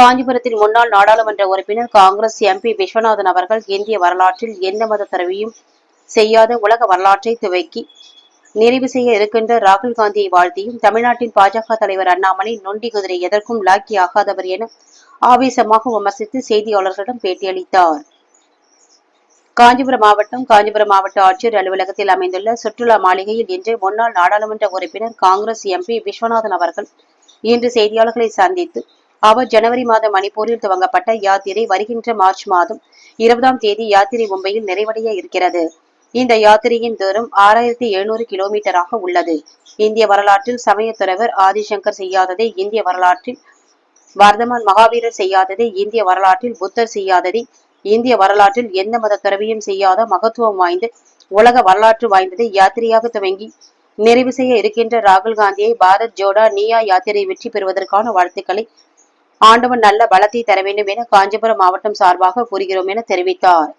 காஞ்சிபுரத்தில் முன்னாள் நாடாளுமன்ற உறுப்பினர் காங்கிரஸ் எம்பி விஸ்வநாதன் அவர்கள் இந்திய வரலாற்றில் எந்த மத தரவையும் செய்யாத உலக வரலாற்றை துவக்கி நிறைவு செய்ய இருக்கின்ற ராகுல் காந்தியை வாழ்த்தியும் தமிழ்நாட்டின் பாஜக தலைவர் அண்ணாமலை நொண்டி குதிரை எதற்கும் லாக்கி ஆகாதவர் என ஆவேசமாக விமர்சித்து செய்தியாளர்களிடம் பேட்டியளித்தார். காஞ்சிபுரம் மாவட்டம் காஞ்சிபுரம் மாவட்ட ஆட்சியர் அலுவலகத்தில் அமைந்துள்ள சுற்றுலா மாளிகையில் இன்று முன்னாள் நாடாளுமன்ற உறுப்பினர் காங்கிரஸ் எம்பி விஸ்வநாதன் அவர்கள் இன்று செய்தியாளர்களை சந்தித்து அவர் ஜனவரி மாதம் மணிப்பூரில் துவங்கப்பட்ட யாத்திரை வருகின்ற மார்ச் மாதம் இருபதாம் தேதி யாத்திரை மும்பையில் நிறைவடைய இருக்கிறது. இந்த யாத்திரையின் தூரம் ஆறாயிரத்தி எழுநூறு கிலோமீட்டராக உள்ளது. இந்திய வரலாற்றில் சமய துறவர் ஆதிசங்கர் செய்யாததை இந்திய வரலாற்றில் வர்தமான் மகாவீரர் செய்யாததை இந்திய வரலாற்றில் புத்தர் செய்யாததை இந்திய வரலாற்றில் எந்த மத துறவியும் செய்யாத மகத்துவம் வாய்ந்த உலக வரலாற்று வாய்ந்ததை யாத்திரையாக துவங்கி நிறைவு செய்ய இருக்கின்ற ராகுல் காந்தியை பாரத் ஜோடா நீயா யாத்திரை வெற்றி பெறுவதற்கான வாழ்த்துக்களை ஆண்டவன் நல்ல பலத்தை தர வேண்டும் என காஞ்சிபுரம் மாவட்டம் சார்பாக கூறுகிறோம் என தெரிவித்தார்.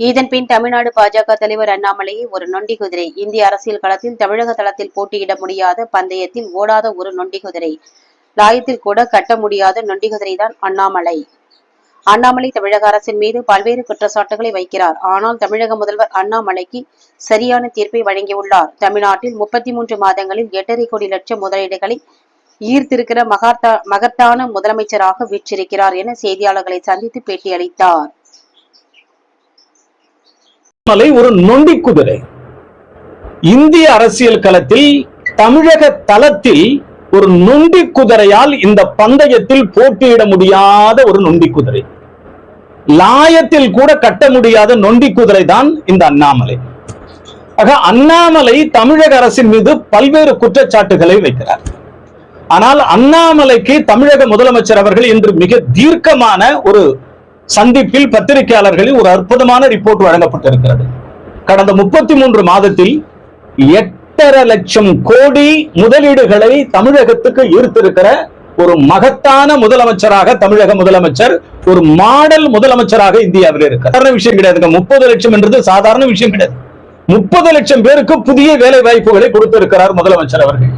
இதன் பின் தமிழ்நாடு பாஜக தலைவர் அண்ணாமலையை ஒரு நொண்டி குதிரை இந்திய அரசியல் களத்தில் தமிழக தளத்தில் போட்டியிட முடியாத பந்தயத்தில் ஓடாத ஒரு நொண்டி குதிரை லாயத்தில் கூட கட்ட முடியாத நொண்டி குதிரை தான் அண்ணாமலை. அண்ணாமலை தமிழக அரசின் மீது பல்வேறு குற்றச்சாட்டுகளை வைக்கிறார். ஆனால் தமிழக முதல்வர் அண்ணாமலைக்கு சரியான தீர்ப்பை வழங்கியுள்ளார். தமிழ்நாட்டில் முப்பத்தி மூன்று மாதங்களில் எட்டரை கோடி லட்சம் முதலீடுகளை ஈர்த்திருக்கிற மகாத்தா மகத்தான முதலமைச்சராக வீற்றிருக்கிறார் என செய்தியாளர்களை சந்தித்து பேட்டியளித்தார். மலை ஒரு நொண்டி குதிரை. இந்திய அரசியல் களத்தில் தமிழக தளத்தில் ஒரு நொண்டி குதிரையால் இந்த பந்தயத்தில் போட்டியிட முடியாத ஒரு நொண்டி குதிரை. லாயத்தில் கூட கட்ட முடியாத நொண்டி குதிரை தான் இந்த அண்ணாமலை. ஆக அண்ணாமலை தமிழக அரசின் மீது பல்வேறு குற்றச்சாட்டுகளை வைக்கிறார். ஆனால் அண்ணாமலைக்கு தமிழக முதலமைச்சர் அவர்கள் இன்று மிக தீர்க்கமான ஒரு சந்திப்பில் பத்திரிகையாளர்களில் ஒரு அற்புதமான ரிப்போர்ட் வழங்கப்பட்டிருக்கிறது. கடந்த முப்பத்தி மூன்று மாதத்தில் எட்டரை லட்சம் கோடி முதலீடுகளை தமிழகத்துக்கு ஈர்த்திருக்கிற ஒரு மகத்தான முதலமைச்சராக தமிழக முதலமைச்சர் ஒரு மாடல் முதலமைச்சராக இந்தியாவில் இருக்கு சாதாரண விஷயம் கிடையாதுங்க. முப்பது லட்சம் என்றது சாதாரண விஷயம் கிடையாது. முப்பது லட்சம் பேருக்கு புதிய வேலை வாய்ப்புகளை கொடுத்திருக்கிறார் முதலமைச்சர் அவர்கள்.